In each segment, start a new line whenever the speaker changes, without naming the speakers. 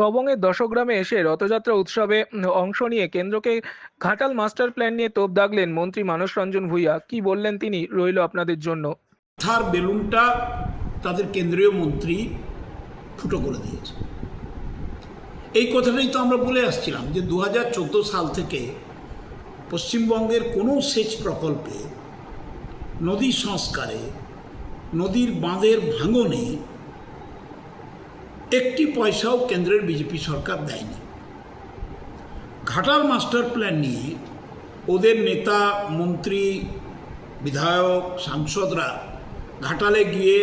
সবংয়ের দশগ্রামে এসে রথযাত্রা উৎসবে অংশ নিয়ে কেন্দ্রকে ঘাটাল মাস্টার প্ল্যান নিয়ে তোপ দাগলেন মন্ত্রী মানস রঞ্জন ভূঁইয়া। কি বললেন তিনি রইল আপনাদের জন্য?
থার বেলুনটা তাদের কেন্দ্রীয় মন্ত্রী ফুটো করে দিয়েছে। এই কথাটাই তো আমরা বলে আসছিলাম যে দু হাজার চোদ্দ সাল থেকে পশ্চিমবঙ্গের কোনো সেচ প্রকল্পে নদী সংস্কারে, নদীর বাঁধের ভাঙনে একটি পয়সাও কেন্দ্রের বিজেপি সরকার দেয়নি। ঘাটাল মাস্টার প্ল্যান নিয়ে ওদের নেতা, মন্ত্রী, বিধায়ক, সাংসদরা ঘাটালে গিয়ে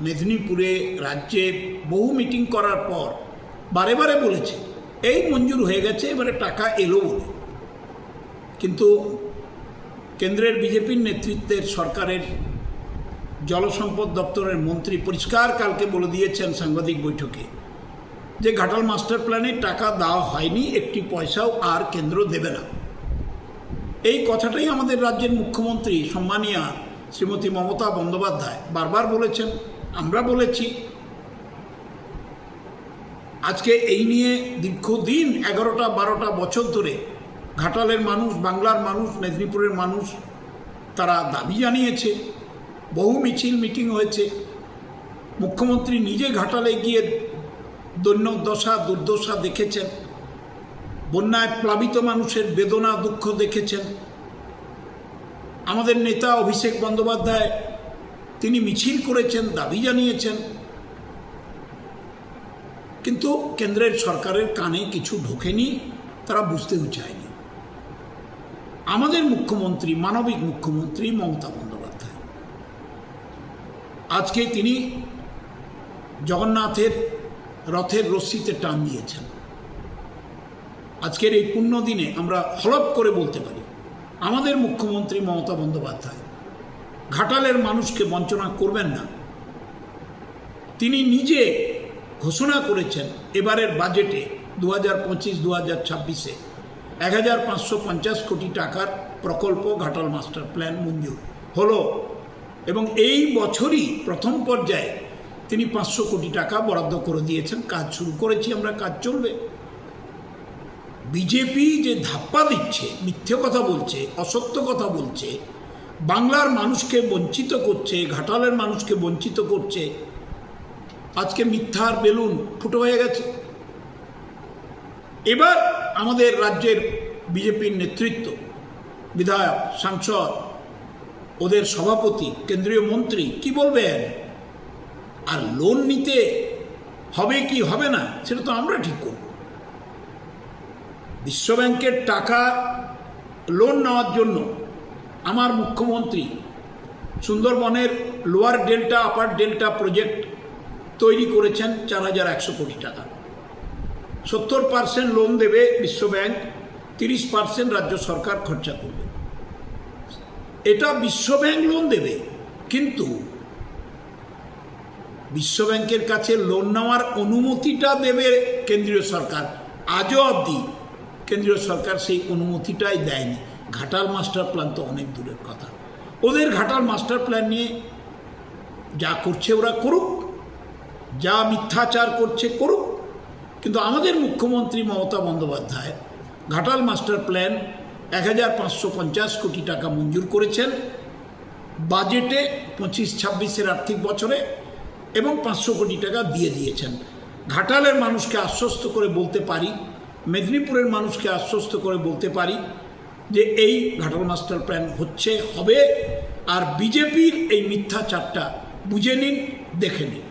মেদিনীপুরে রাজ্যে বহু মিটিং করার পর বারে বারে বলেছে, এই মঞ্জুর হয়ে গেছে, এবারে টাকা এলো বলে। কিন্তু কেন্দ্রের বিজেপির নেতৃত্বের সরকারের জলসম্পদ দপ্তরের মন্ত্রী পরিষ্কার কালকে বলে দিয়েছেন সাংবাদিক বৈঠকে যে ঘাটাল মাস্টার প্ল্যানে টাকা দেওয়া হয়নি, একটি পয়সাও আর কেন্দ্র দেবে না। এই কথাটাই আমাদের রাজ্যের মুখ্যমন্ত্রী সম্মানিয়া শ্রীমতী মমতা বন্দ্যোপাধ্যায় বারবার বলেছেন, আমরা বলেছি। আজকে এই নিয়ে দীর্ঘদিন এগারোটা, বারোটা বছর ধরে ঘাটালের মানুষ, বাংলার মানুষ, মেদিনীপুরের মানুষ তারা দাবি জানিয়েছে। বহু মিছিল মিটিং হয়েছে। মুখ্যমন্ত্রী নিজে ঘাটালে গিয়ে দৈন্য দশা, দুর্দশা দেখেছেন। বন্যায় প্লাবিত মানুষের বেদনা, দুঃখ দেখেছেন। আমাদের নেতা অভিষেক বন্দ্যোপাধ্যায়, তিনি মিছিল করেছেন, দাবি জানিয়েছেন। কিন্তু কেন্দ্রের সরকারের কানে কিছু ঢোকেনি, তারা বুঝতেও চায়নি। আমাদের মুখ্যমন্ত্রী, মানবিক মুখ্যমন্ত্রী মমতা বন্দ্যোপাধ্যায়। আজকে তিনি জগন্নাথের রথের রশ্মিতে টান দিয়েছেন। আজকের এই পুণ্য দিনে আমরা হলপ করে বলতে পারি, আমাদের মুখ্যমন্ত্রী মমতা বন্দ্যোপাধ্যায় ঘাটালের মানুষকে বঞ্চনা করবেন না। তিনি নিজে ঘোষণা করেছেন, এবারের বাজেটে দু হাজার পঁচিশ দু হাজার ছাব্বিশে এক হাজার পাঁচশো পঞ্চাশ কোটি টাকার প্রকল্প, ঘাটাল মাস্টার প্ল্যান মঞ্জুর। হলো এবং এই বছরই প্রথম পর্যায়ে তিনি পাঁচশো কোটি টাকা বরাদ্দ করে দিয়েছেন। কাজ শুরু করেছি আমরা, কাজ চলবে। বিজেপি যে ধাপ্পা দিচ্ছে, মিথ্যে কথা বলছে, অসত্য কথা বলছে, বাংলার মানুষকে বঞ্চিত করছে, ঘাটালের মানুষকে বঞ্চিত করছে, আজকে মিথ্যার বেলুন ফুটো হয়ে গেছে। এবার আমাদের রাজ্যের বিজেপির নেতৃত্ব, বিধায়ক, সাংসদ ওদের সভাপতি, কেন্দ্রীয় মন্ত্রী কি বলবেন? আর লোন নিতে হবে কি হবে না, সেটা তো আমরা ঠিক করব। বিশ্বব্যাংকের টাকা লোন নেওয়ার জন্য আমার মুখ্যমন্ত্রী সুন্দরবনের lower delta, upper delta project তৈরি করেছেন চার হাজার একশো কোটি টাকা। সত্তর পার্সেন্ট লোন দেবে বিশ্বব্যাংক, তিরিশ পার্সেন্ট রাজ্য সরকার খরচা করবে। এটা বিশ্বব্যাংক লোন দেবে। কিন্তু বিশ্বব্যাংকের কাছে লোন নেওয়ার অনুমতিটা দেবে কেন্দ্রীয় সরকার। আজও অবধি কেন্দ্রীয় সরকার সেই অনুমতিটাই দেয়নি। ঘাটাল মাস্টার প্ল্যান তো অনেক দূরের কথা। ওদের ঘাটাল মাস্টার প্ল্যান নিয়ে যা করছে ওরা করুক, যা মিথ্যাচার করছে করুক। কিন্তু আমাদের মুখ্যমন্ত্রী মমতা বন্দ্যোপাধ্যায়, ঘাটাল মাস্টার প্ল্যান এক হাজার পাঁচশো পঞ্চাশ কোটি টাকা মঞ্জুর করেছেন। বাজেটে পঁচিশ ছাব্বিশের আর্থিক বছরে এবং পাঁচশো কোটি টাকা দিয়ে দিয়েছেন। ঘাটালের মানুষকে আশ্বস্ত করে বলতে পারি মেদিনীপুরের মানুষকে আশ্বস্ত করে বলতে পারি যে এই ঘাটাল মাস্টার প্ল্যান হচ্ছে হবে। আর বিজেপির এই মিথ্যাচারটা বুঝে নিন দেখে নিন।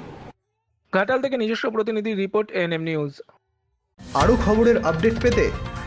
ঘাটাল থেকে নিজস্ব প্রতিনিধি রিপোর্ট এনএম নিউজ।
আরও খবরের আপডেট পেতে